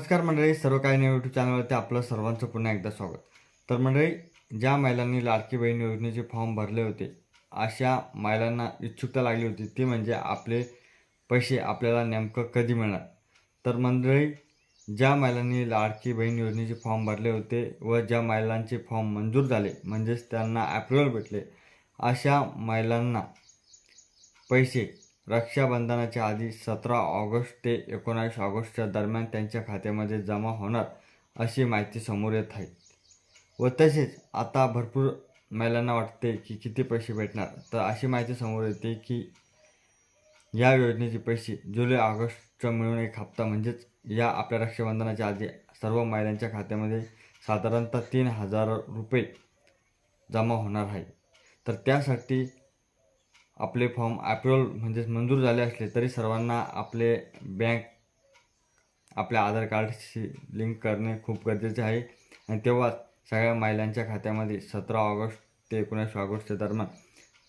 नमस्कार मंडळी सर्व काही नाही यूट्यूब चॅनलवरती आपलं सर्वांचं पुन्हा एकदा स्वागत. तर मंडळी ज्या महिलांनी लाडकी बहीण योजनेचे फॉर्म भरले होते अशा महिलांना इच्छुकता लागली होती. ती म्हणजे आपले पैसे आपल्याला नेमकं कधी मिळणार? तर मंडळी ज्या महिलांनी लाडकी बहीण योजनेचे फॉर्म भरले होते व ज्या महिलांचे फॉर्म मंजूर झाले म्हणजेच त्यांना अप्रुव्हल भेटले अशा महिलांना पैसे रक्षाबंधनाच्या आधी सतरा ऑगस्ट ते एकोणावीस ऑगस्टच्या दरम्यान त्यांच्या खात्यामध्ये जमा होणार अशी माहिती समोर येत आहे. व तसेच आता भरपूर महिलांना वाटते की किती पैसे भेटणार? तर अशी माहिती समोर येते की या योजनेचे पैसे जुलै ऑगस्टचा मिळून एक हप्ता म्हणजेच या आपल्या रक्षाबंधनाच्या आधी सर्व महिलांच्या खात्यामध्ये साधारणतः तीन हजार रुपये जमा होणार आहे. तर त्यासाठी आपले फॉर्म अप्रुव्हल म्हणजेच मंजूर झाले असले तरी सर्वांना आपले बँक आपल्या आधार कार्डशी लिंक करणे खूप गरजेचे आहे. आणि तेव्हाच सगळ्या महिलांच्या खात्यामध्ये सतरा ऑगस्ट ते एकोणीस ऑगस्टच्या दरम्यान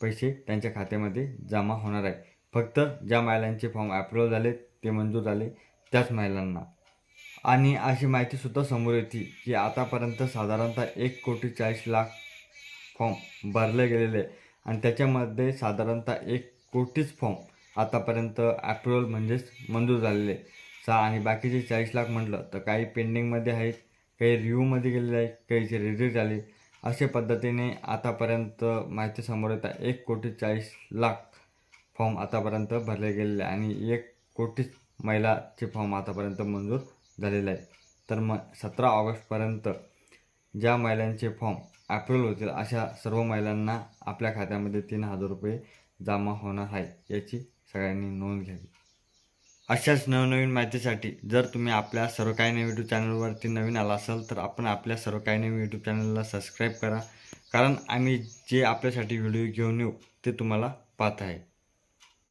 पैसे त्यांच्या खात्यामध्ये जमा होणार आहे. फक्त ज्या महिलांचे फॉर्म अप्रुव्हल झाले ते मंजूर झाले त्याच महिलांना. आणि अशी माहितीसुद्धा समोर येते की आतापर्यंत साधारणतः एक कोटी चाळीस लाख फॉर्म भरले गेलेले आहे आणि त्याच्यामध्ये साधारणतः एक कोटीच फॉर्म आतापर्यंत अप्रुव्हल म्हणजेच मंजूर झालेले आहे. सा आणि बाकीचे चाळीस लाख म्हटलं तर काही पेंडिंगमध्ये आहेत काही रिव्ह्यूमध्ये गेलेले आहेत काहीचे रिजेक्ट झाले अशा पद्धतीने आतापर्यंत माहिती समोर येतात एक कोटी चाळीस लाख फॉर्म आतापर्यंत भरले गेलेले आहे आणि एक कोटीच महिलाचे फॉर्म आतापर्यंत मंजूर झालेले आहे तर मग सतरा ऑगस्टपर्यंत ज्या महिलांचे फॉर्म अप्रुव्हल होतील अशा सर्व महिलांना आपल्या खात्यामध्ये तीन हजार रुपये जमा होणार आहे याची सगळ्यांनी नोंद घ्यावी. अशाच नवनवीन माहितीसाठी जर तुम्ही आपल्या सर्व काही नवीन यूट्यूब चॅनलवरती नवीन आला असाल तर आपण आपल्या सर्व काही नवीन यूट्यूब चॅनलला सबस्क्राईब करा. कारण आम्ही जे आपल्यासाठी व्हिडिओ घेऊन येऊ ते तुम्हाला पाहत आहे.